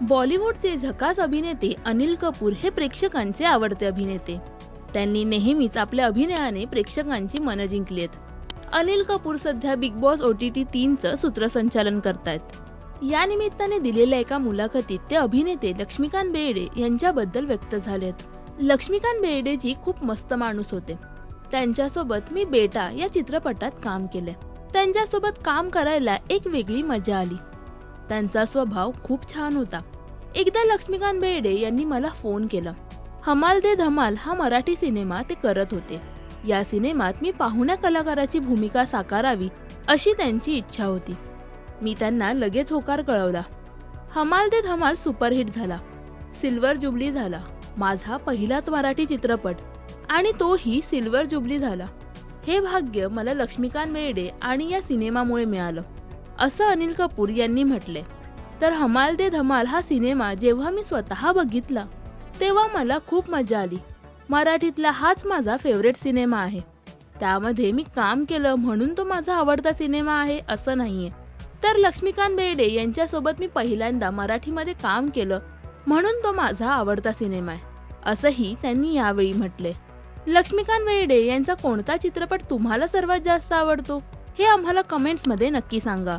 बॉलिवूडचे झकास अभिनेते अनिल कपूर हे प्रेक्षकांचे आवडते अभिनेते. त्यांनी नेहमीच आपल्या अभिनयाने प्रेक्षकांची मनं जिंकलीत अनिल कपूर सध्या Bigg Boss O T T तीनचं सूत्रसंचालन करतायत. या निमित्ताने दिलेल्या एका मुलाखतीत ते अभिनेते लक्ष्मीकांत बेर्डे यांच्याबद्दल व्यक्त झालेत. लक्ष्मीकांत बेर्डेजी खूप मस्त माणूस होते. त्यांच्यासोबत मी बेटा या चित्रपटात काम केले त्यांच्यासोबत काम करायला एक वेगळी मजा आली. त्यांचा स्वभाव खूप छान होता. एकदा लक्ष्मीकांत बेर्डे यांनी मला फोन केला. हमाल दे धमाल हा मराठी सिनेमा ते करत होते. या सिनेमात मी पाहुण्या कलाकाराची भूमिका साकारावी अशी त्यांची इच्छा होती. मी त्यांना लगेच होकार कळवला. हमाल दे धमाल सुपरहिट झाला. सिल्वर जुबली झाला. माझा पहिलाच मराठी चित्रपट. आणि तोही सिल्वर जुबली झाला. हे भाग्य मला लक्ष्मीकांत बेर्डे आणि या सिनेमामुळे मिळालं. असं अनिल कपूर यांनी म्हटले. तर हमाल दे धमाल हा सिनेमा जेव्हा मी स्वतः बघितला तेव्हा मला खूप मजा आली. मराठीतला हाच माझा फेवरेट सिनेमा आहे. त्यामध्ये मी काम केलं म्हणून तो माझा आवडता सिनेमा आहे असं नाहीये. तर लक्ष्मीकांत बेर्डे यांच्यासोबत मी पहिल्यांदा मराठीमध्ये काम केलं म्हणून तो माझा आवडता सिनेमा आहे असंही त्यांनी यावेळी म्हटले. लक्ष्मीकांत बेर्डे यांचा कोणता चित्रपट तुम्हाला सर्वात जास्त आवडतो हे आम्हाला कमेंट्समध्ये नक्की सांगा.